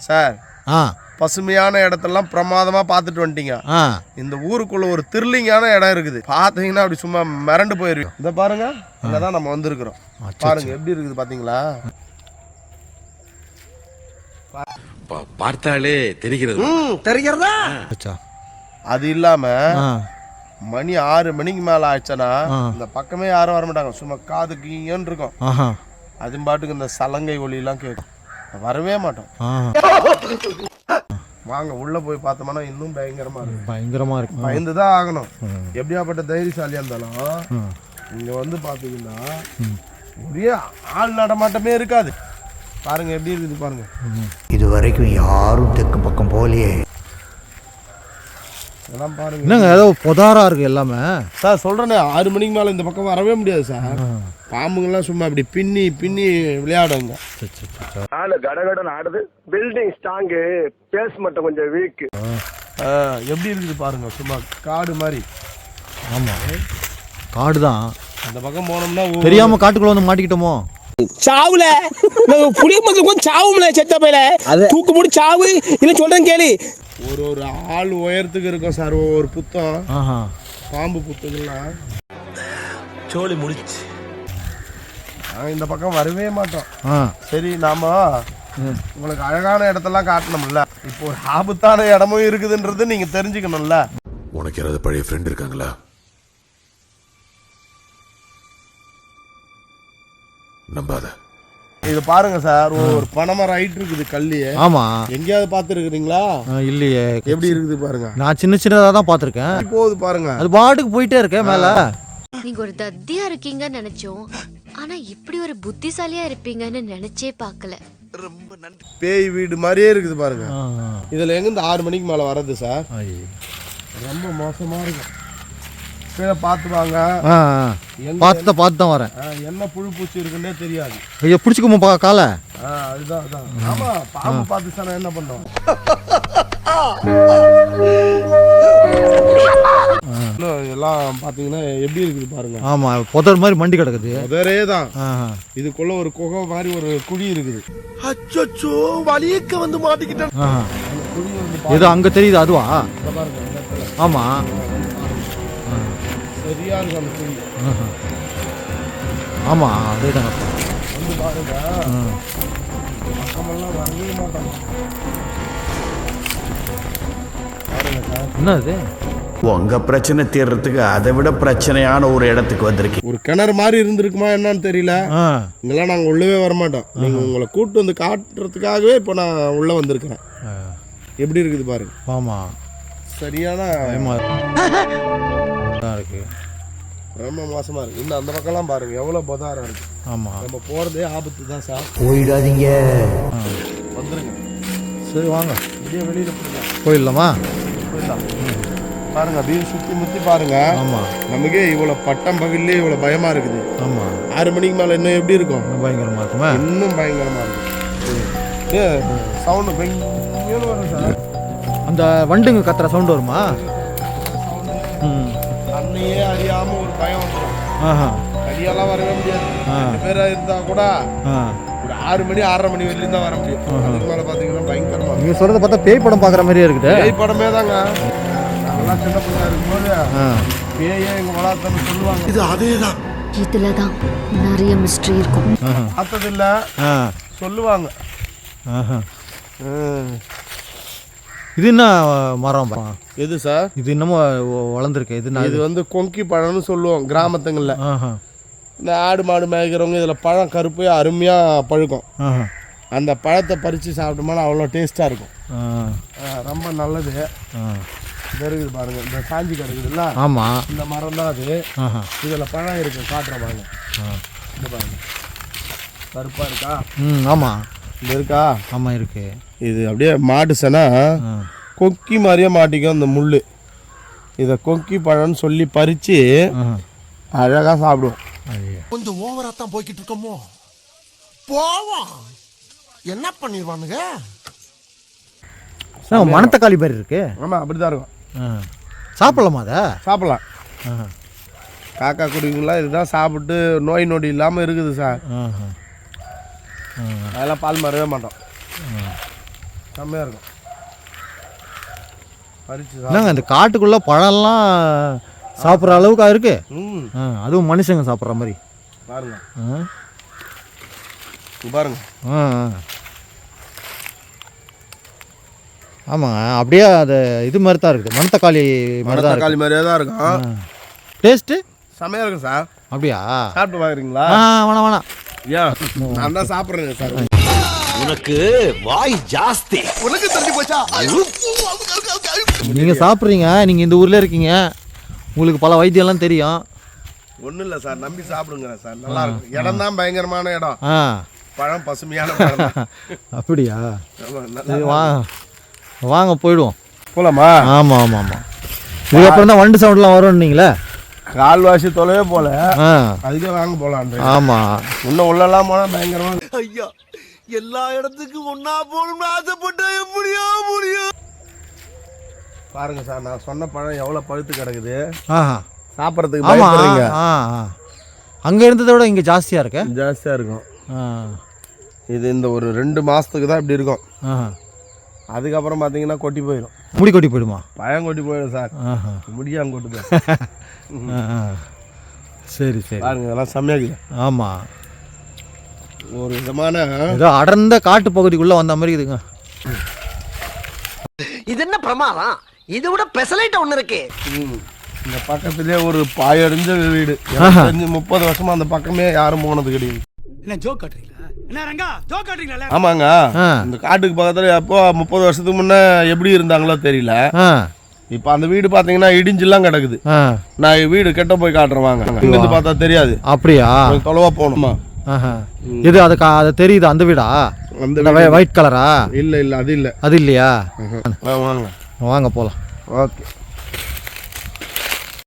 Sir ஆ. பசுமையான இடத்தெல்லாம் பிரமாதமா பார்த்துட்டு வந்துட்டீங்க. ஆ. இந்த ஊருக்குள்ள ஒரு த்ரில்லிங்கான இடம் இருக்குது. பார்த்தீங்கன்னா அப்படி சும்மா மிரண்டு போயிருக்கும் இதை பாருங்க. அங்கதான் நம்ம வந்திருக்கிறோம். பாருங்க எப்படி இருக்குது பாத்தீங்களா பார்த்தாலே தெரிகிறது. அச்சா அது இல்லாம மணி ஆறு மணிக்கு மேல ஆயிடுச்சுன்னா ஆ. இந்த பக்கமே யாரும் வர மாட்டாங்க சும்மா காது கீங்கன்னு இருக்கும். அது பாட்டுக்கு இந்த சலங்கை ஒலியெல்லாம் கேட்கும். வரவே மாட்டோம். வாங்க உள்ள போய் பார்த்தோம்னா இன்னும் பயங்கரமா இருக்கும் பயங்கரமா இருக்கு. பயந்து தான் ஆகணும். எப்படியாப்பட்ட தைரியசாலியா இருந்தாலும். இங்க வந்து பாத்தீங்கன்னா ஒரே ஆள் நடமாட்டமே இருக்காது. பாருங்க எப்படி இருக்குது பாருங்க. இது வரைக்கும் யாரும் தெற்கு பக்கம் போகலையே. இதெல்லாம் பாருங்க. என்னங்க ஏதோ புதாரா இருக்கு எல்லாமே? சார் சொல்றேனே ஆறு மணிக்கு மேல இந்த பக்கம் வரவே முடியாது சார். பாம்புங்கெல்லாம் சும்மா அப்படி பின்னி பின்னி விளையாடுங்க. ஆளு கடகடன் ஆடுது. பில்டிங் ஸ்ட்ராங்கு பேஸ் மட்டும் கொஞ்சம் வீக் எப்படி இருக்குது பாருங்க சும்மா காடு மாதிரி. ஆமா. காடு தான் அந்த பக்கம் போனோம்னா தெரியாம காட்டுக்குள்ள வந்து மாட்டிக்கிட்டோமோ? சாவுல. புளிய மருந்து கொஞ்சம் சாவும்ல செத்த பையில. தூக்கு முடி சாவு. இல்ல சொல்றேன் கேளு. ஒரு ஒரு ஆள் உயரத்துக்கு இருக்கும் சார். ஒவ்வொரு புத்தம். பாம்பு புத்துங்கள்லாம் சோழி முடிச்சு. நாங்கள் இந்த பக்கம் வரவே மாட்டோம். ஆ. சரி நாம உங்களுக்கு அழகான இடத்தெல்லாம் காட்டணும்ல. இப்போ ஒரு ஆபத்தான இடமும் இருக்குதுன்றது நீங்க தெரிஞ்சுக்கணும்ல. உனக்கு யாராவது பழைய ஃப்ரெண்ட் இருக்காங்களா? நம்பாத. இது பாருங்க சார் ஒரு பனைமரம் ஹைட் இருக்குது கல்லியே. ஆமா. எங்கேயாவது பார்த்துருக்குறீங்களா? ஆ, இல்லையே. எப்படி இருக்குது பாருங்க. நான் சின்ன சின்னதா தான் பார்த்துருக்கேன். எப்படி போகுது பாருங்க. அது பாட்டுக்கு போயிட்டே இருக்கேன் மேல. நீங்க ஒரு தத்தியா இருக்கீங்கன்னு நினைச்சோம். ஆனா இப்படி ஒரு புத்திசாலியா இருப்பீங்கன்னு நினைச்சே பார்க்கல. பேய் வீடு மாதிரியே இருக்குது பாருங்க. இதுல எங்க இந்த ஆறு மணிக்கு மேல வர்றது சார். ரொம்ப மோசமா இருக்கும். கீழே பார்த்து வாங்க ஆ. எங்க- பார்த்து பார்த்து தான் வரேன். ஆ, என்ன புழு பூச்சி இருக்குன்னே தெரியாது. ஐயோ பிடிச்சிக்குமா பா காலை. ஆ, அதுதான் அதான். ஆமா பாம்பு பார்த்து சார் என்ன இன்னும் எல்லாம் பாத்தீங்கன்னா எப்படி இருக்குது பாருங்க. ஆமா புதர் மாதிரி மண்டி கிடக்குது. முதரே தான். இதுக்குள்ள ஒரு குகை மாதிரி ஒரு குழி இருக்குது. அச்சோ வலியக்க வந்து மாட்டிக்கிட்டேன். ஏதோ அங்க தெரியுது அதுவா. ஆமா. சரியா இருக்கும் அந்த குழி ஆஹா. ஆமா அதே தாங்க வந்து பாருங்க. பக்கமெல்லாம் வரவே மாட்டாங்க. என்ன இது உங்க பிரச்சனை தீர்றதுக்கு அதை விட பிரச்சனையான ஒரு இடத்துக்கு வந்திருக்கீங்க. ஒரு கிணறு மாதிரி இருந்திருக்குமா என்னன்னு தெரியல. ஆ. இங்கெல்லாம் நாங்கள் உள்ளவே வரமாட்டோம். நீங்கள் உங்களை கூட்டு வந்து காட்டுறதுக்காகவே இப்போ நான் உள்ளே வந்திருக்கிறேன். எப்படி இருக்குது பாருங்க. ஆமா. சரியான தான் ரொம்ப மோசமாக இருக்குது இன்னும் அந்த பக்கம்லாம் பாருங்க எவ்வளோ பதாரம் இருக்கு. ஆமா. நம்ம போகிறதே ஆபத்து தான் சார். போயிடாதீங்க. வந்துருங்க. சரி வாங்க. வெளியே வெளியில் போயிடலாம். போயிடலாமா? போயிடலாம். பாருங்க அப்படியே சுற்றி முற்றி பாருங்க. ஆமா. நமக்கே இவ்வளோ பட்டம் பகல்லே இவ்வளோ பயமாக இருக்குது. ஆமா. ஆறு மணிக்கு மேலே இன்னும் எப்படி இருக்கும்? இன்னும் பயங்கரமா இருக்குமே? இன்னும் பயங்கரமாக இருக்கும். ஏ சவுண்டு பயங்கர வரும் சார். அந்த வண்டுங்க கத்துற சவுண்ட் வருமா? ம். தன்னையே அறியாம ஒரு பயம் வந்துடும் ஆஹா. தனியெல்லாம் வரவே முடியாது. ரெண்டு பேரா இருந்தா கூட ஆ. ஒரு ஆறு மணி ஆறரை மணி வரையிலும் தான் வர முடியும். அதுக்கு மேல பாத்தீங்கன்னா பயங்கரமா. நீங்க சொல்றத பார்த்தா பேய் படம் பார்க்குற மாதிரியே இருக்குது. பேய் படமே தாங்க. நாங்கெல்லாம் சின்ன பிள்ளையா இருக்கும்போது ஆ. பேயே எங்க வளாத்தன்னு சொல்லுவாங்க. இது அதேதான். இதுலதான் நிறைய மிஸ்ட்ரி இருக்கும். ஆஹா. பார்த்தது இல்ல ஆ. சொல்லுவாங்க. இது என்ன மரம்? எது சார்? இது என்னமோ வ- வளர்ந்துருக்கு. இது இது வந்து கொங்கி பழம்னு சொல்லுவோம் கிராமத்துங்கள்ல. இந்த ஆடு மாடு மேய்க்கிறவங்க இதுல பழம் கருப்பு அருமையா பழுக்கும். அந்த பழத்தை பறிச்சு சாப்பிட்டோம்னா அவ்வளோ டேஸ்டா இருக்கும். ரொம்ப நல்லது. இருக்குது பாருங்க இந்த காஞ்சி கிடக்குதுல்ல ஆமா. இந்த மரம் தான் அது. இதில் பழம் இருக்கு காட்டுறேன் பாருங்க. இந்த பாருங்க. கருப்பா இருக்கா? ம் ஆமா. இந்த இருக்கா? ஆமா இருக்கு. இது அப்படியே மாட்டுச்சனா? கொக்கி மாதிரியே மாட்டிக்கும் இந்த முள் இதை கொக்கி பழம்னு சொல்லி பறித்து அழகாக சாப்பிடுவோம் கொஞ்சம் ஓவரா தான் போய்கிட்டு இருக்கோமோ? போவோம். என்ன பண்ணிடுவானுங்க? மணத்தக்காளி மாதிரி இருக்கு. ஆமாம் அப்படி தான் இருக்கும். ஆ. சாப்பிடலாமா அதை? சாப்பிடலாம். காக்கா குருவிங்களாம் இதுதான் சாப்பிட்டு நோய் நொடி இல்லாமல் இருக்குது சார். அதெல்லாம் பால் மாறவே மாட்டோம். செம்மையாக இருக்கும். பறிச்சு. என்னங்க இந்த காட்டுக்குள்ளே பழம்லாம் சாப்பிட்ற அளவுக்கா இருக்கு? அதுவும் மனுஷங்க சாப்பிட்ற மாதிரி. பாருங்க. பாருங்க. ஆமாங்க அப்படியே அது இது மாதிரி தான் இருக்குது. மணத்தக்காளி மாதிரி தான் தக்காளி மாதிரியே தான் இருக்கும். டேஸ்ட்டு செம்மையாக இருக்கும் சார். அப்படியா? சாப்பிட்டு பார்க்குறீங்களா ஆ வேணாம் வேணாம். ஏன் நான் தான் சாப்பிட்றேங்க சார். உனக்கு வாய் ஜாஸ்தி. உனக்கு தெரிஞ்சு போச்சா? நீங்கள் சாப்பிட்றீங்க நீங்கள் இந்த ஊரில் இருக்கீங்க. உங்களுக்கு பல வைத்தியம்லாம் தெரியும். ஒன்றும் இல்லை சார் நம்பி சாப்பிடுங்க சார். நல்லா இருக்கும் இடம் தான் பயங்கரமான இடம். ஆ. பழம் பசுமையான பழம். அப்படியா? சரி வா. வாங்க போயிடுவோம். போலாமா? ஆமாம் ஆமாம் ஆமாம் இதுக்கப்புறம் தான் வண்டு சவுண்ட்லாம் வரும்னீங்களே கால்வாசி தொலைவே போல. அதுக்கே வாங்க போலாம் ஆமாம் இன்னும் உள்ளெல்லாம் போனால் பயங்கரமா ஐயா எல்லா இடத்துக்கும் ஒன்னா போகணும்னு ஆசைப்பட்டா எப்படியா முடியும்? பாருங்க சார் நான் சொன்ன பழம் எவ்வளோ பழுத்து கிடக்குது. சாப்பிட்றதுக்கு பயப்படுறீங்க. ஆ ஆ. அங்கே இருந்ததை விட இங்கே ஜாஸ்தியாக இருக்க? ஜாஸ்தியாக இருக்கும். ஆ. இது இந்த ஒரு ரெண்டு மாதத்துக்கு தான் இப்படி இருக்கும். அதுக்கப்புறம் பார்த்தீங்கன்னா கொட்டி போயிடும் முடி கொட்டி போயிடுமா? பழம் கொட்டி போயிடும் சார். ஆஹா. முடியாம கொட்டி போயிடும். சரி சரி. பாருங்க இதெல்லாம் செம்மையாக்குது ஆமாம் ஒரு விதமான ஏதோ அடர்ந்த காட்டு பகுதிக்குள்ளே வந்த மாதிரி இருக்குங்க இது என்ன பிரமாதம்? இதை விட பெசலைட் ஒண்ணு இருக்கு. ம். இந்த பக்கத்துலேயே ஒரு பாயடைஞ்ச வீடு. முப்பது வருஷமா அந்த பக்கமே யாரும் போனது கிடையாது. என்ன ஜோக் காட்டுறீங்களா? ஆமாங்க. ஆ. இந்த காட்டுக்கு பக்கத்துல எப்போ முப்பது வருஷத்துக்கு முன்ன எப்படி இருந்தாங்களோ தெரியல. ஆ. இப்போ அந்த வீடு பார்த்தீங்கன்னா இடிஞ்செல்லாம் கிடக்குது. ஆ. நான் வீடு கெட்ட போய் காட்டுறேன் வாங்க. இங்கிருந்து பார்த்தா தெரியாது. அப்படியா? தொலைவா போகணுமா? இது அது கா- அது தெரியுது? அந்த வீடா? அந்த ஒயிட் கலரா இல்ல இல்ல அது இல்ல. அது இல்லையா? வாங்க வாங்க. போகலாம் ஓகே.